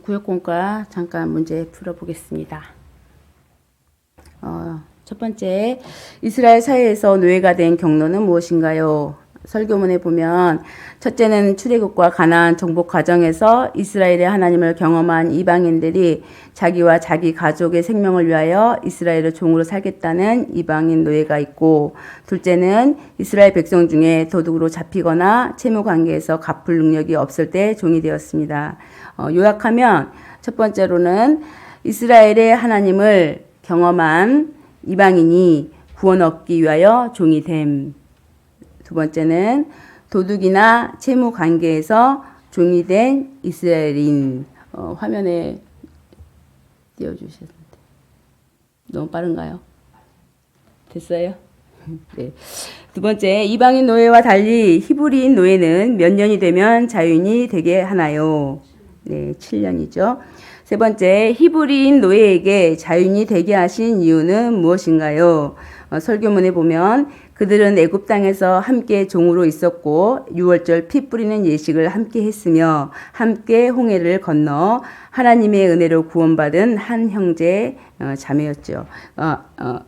구역공과 잠깐 문제 풀어보겠습니다. 어, 첫 번째, 이스라엘 사회에서 노예가 된 경로는 무엇인가요? 설교문에 보면 첫째는 출애굽과 가나안 정복 과정에서 이스라엘의 하나님을 경험한 이방인들이 자기와 자기 가족의 생명을 위하여 이스라엘의 종으로 살겠다는 이방인 노예가 있고 둘째는 이스라엘 백성 중에 도둑으로 잡히거나 채무 관계에서 갚을 능력이 없을 때 종이 되었습니다. 어, 요약하면 첫 번째로는 이스라엘의 하나님을 경험한 이방인이 구원 얻기 위하여 종이 됨. 두 번째는 도둑이나 채무 관계에서 종이 된 이스라엘인 어, 화면에 띄워주셨는데 너무 빠른가요? 됐어요? 네. 두 번째 이방인 노예와 달리 히브리인 노예는 몇 년이 되면 자유인이 되게 하나요? 네, 7년이죠. 세 번째 히브리인 노예에게 자유인이 되게 하신 이유는 무엇인가요? 어, 설교문에 보면 그들은 애굽 땅에서 함께 종으로 있었고 유월절 피 뿌리는 예식을 함께 했으며 함께 홍해를 건너 하나님의 은혜로 구원받은 한 형제 어, 자매였죠. 어, 어,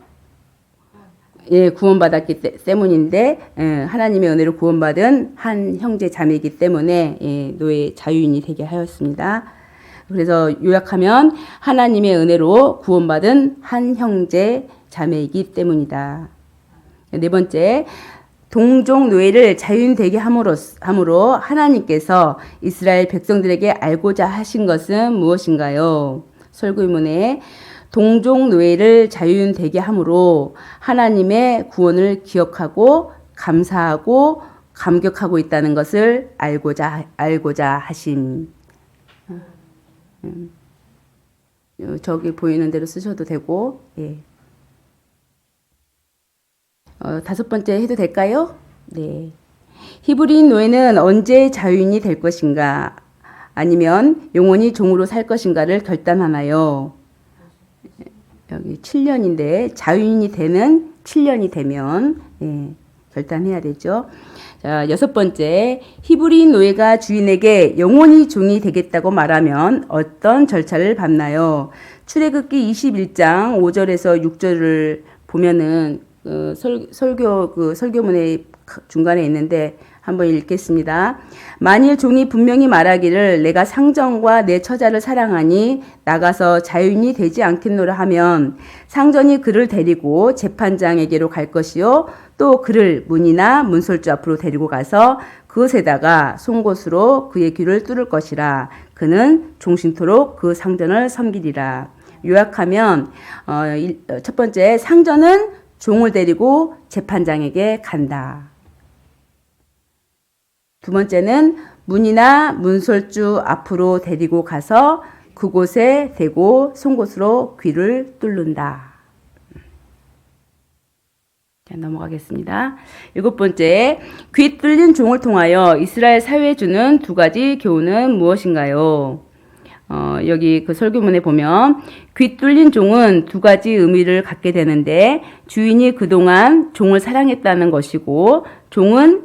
예, 구원받았기 때, 때문인데 예, 하나님의 은혜로 구원받은 한 형제 자매이기 때문에 예, 노예 자유인이 되게 하였습니다. 그래서 요약하면 하나님의 은혜로 구원받은 한 형제 자매이기 때문이다. 네 번째, 동족 노예를 자유인 되게 함으로, 함으로 하나님께서 이스라엘 백성들에게 알고자 하신 것은 무엇인가요? 설교문에 동족 노예를 자유인 되게 함으로 하나님의 구원을 기억하고 감사하고 감격하고 있다는 것을 알고자 알고자 하심. 음. 저기 보이는 대로 쓰셔도 되고, 예. 어, 다섯 번째 해도 될까요? 네. 히브리인 노예는 언제 자유인이 될 것인가? 아니면 영원히 종으로 살 것인가를 결단하나요? 여기 7년인데 자유인이 되는 7년이 되면 예, 결단해야 되죠. 자, 여섯 번째, 히브리인 노예가 주인에게 영원히 종이 되겠다고 말하면 어떤 절차를 밟나요? 출애굽기 21장 5절에서 6절을 보면은 그 설, 설교 그 설교문의 중간에 있는데 한번 읽겠습니다. 만일 종이 분명히 말하기를 내가 상전과 내 처자를 사랑하니 나가서 자유인이 되지 않겠노라 하면 상전이 그를 데리고 재판장에게로 갈 것이요 또 그를 문이나 문설주 앞으로 데리고 가서 그것에다가 송곳으로 그의 귀를 뚫을 것이라 그는 종신토록 그 상전을 섬기리라 요약하면 어, 첫 번째 상전은 종을 데리고 재판장에게 간다. 두 번째는 문이나 문설주 앞으로 데리고 가서 그곳에 대고 송곳으로 귀를 뚫는다. 자, 넘어가겠습니다. 일곱 번째, 귀 뚫린 종을 통하여 이스라엘 사회에 주는 두 가지 교훈은 무엇인가요? 어, 여기 그 설교문에 보면 귀 뚫린 종은 두 가지 의미를 갖게 되는데 주인이 그동안 종을 사랑했다는 것이고 종은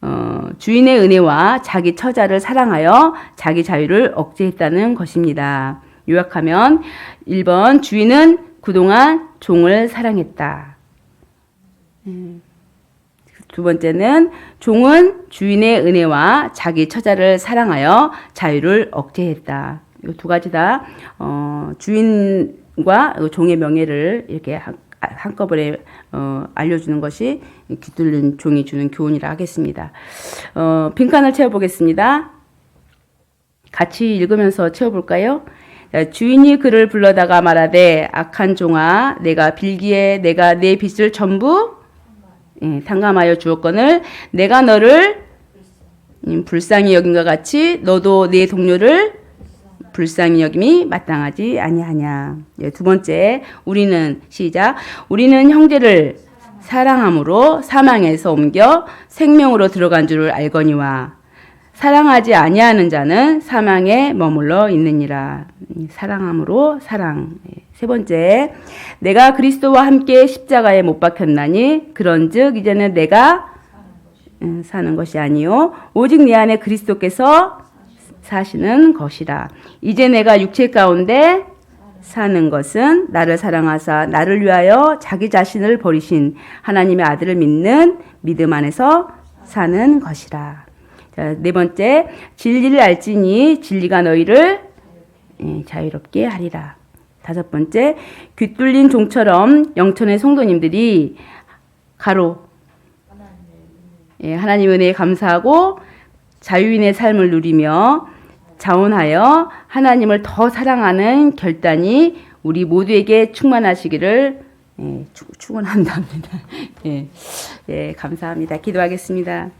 어, 주인의 은혜와 자기 처자를 사랑하여 자기 자유를 억제했다는 것입니다. 요약하면 1번 주인은 그동안 종을 사랑했다. 음. 두 번째는 종은 주인의 은혜와 자기 처자를 사랑하여 자유를 억제했다. 이 두 가지 다 어, 주인과 종의 명예를 이렇게 한꺼번에 어, 알려주는 것이 귀뚫린 종이 주는 교훈이라 하겠습니다. 어, 빈칸을 채워보겠습니다. 같이 읽으면서 채워볼까요? 주인이 그를 불러다가 말하되 악한 종아 내가 빌기에 내가 내 빚을 전부 예, 탕감하여 주었거늘 내가 너를 음, 불쌍히 여긴과 같이 너도 내 동료를 불쌍히 여김이 마땅하지 아니하냐. 예, 두 번째, 우리는 시작. 우리는 형제를 사랑함으로 사망에서 옮겨 생명으로 들어간 줄을 알거니와 사랑하지 아니하는 자는 사망에 머물러 있느니라. 사랑함으로 사랑. 예, 세 번째, 내가 그리스도와 함께 십자가에 못 박혔나니 그런즉 이제는 내가 사는 것이 아니요 오직 내 안에 그리스도께서 사시는 것이라. 이제 내가 육체 가운데 사는 것은 나를 사랑하사 나를 위하여 자기 자신을 버리신 하나님의 아들을 믿는 믿음 안에서 사는 것이라. 자, 네 번째, 진리를 알지니 진리가 너희를 예, 자유롭게 하리라. 다섯 번째, 귀 뚫린 종처럼 영천의 성도님들이 가로 예, 하나님 은혜에 감사하고 자유인의 삶을 누리며 자원하여 하나님을 더 사랑하는 결단이 우리 모두에게 충만하시기를 예, 축- 축원한답니다. 예, 예, 감사합니다. 기도하겠습니다.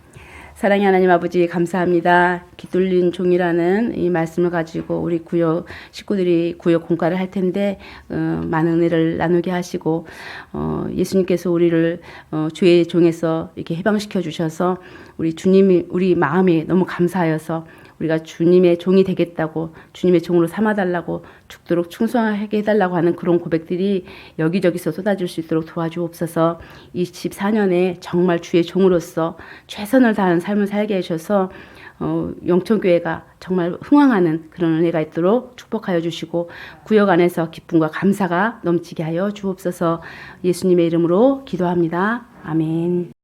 사랑의 하나님 아버지 감사합니다. 기둘린 종이라는 이 말씀을 가지고 우리 구역 식구들이 구역 공과를 할 텐데 어, 많은 은혜를 나누게 하시고 어, 예수님께서 우리를 어, 주의 종에서 이렇게 해방시켜 주셔서 우리 주님이 우리 마음이 너무 감사하여서 우리가 주님의 종이 되겠다고 주님의 종으로 삼아달라고 죽도록 충성하게 해달라고 하는 그런 고백들이 여기저기서 쏟아질 수 있도록 도와주옵소서 24년에 정말 주의 종으로서 최선을 다하는 삶을 살게 해주셔서 어, 영천교회가 정말 흥왕하는 그런 은혜가 있도록 축복하여 주시고 구역 안에서 기쁨과 감사가 넘치게 하여 주옵소서 예수님의 이름으로 기도합니다. 아멘.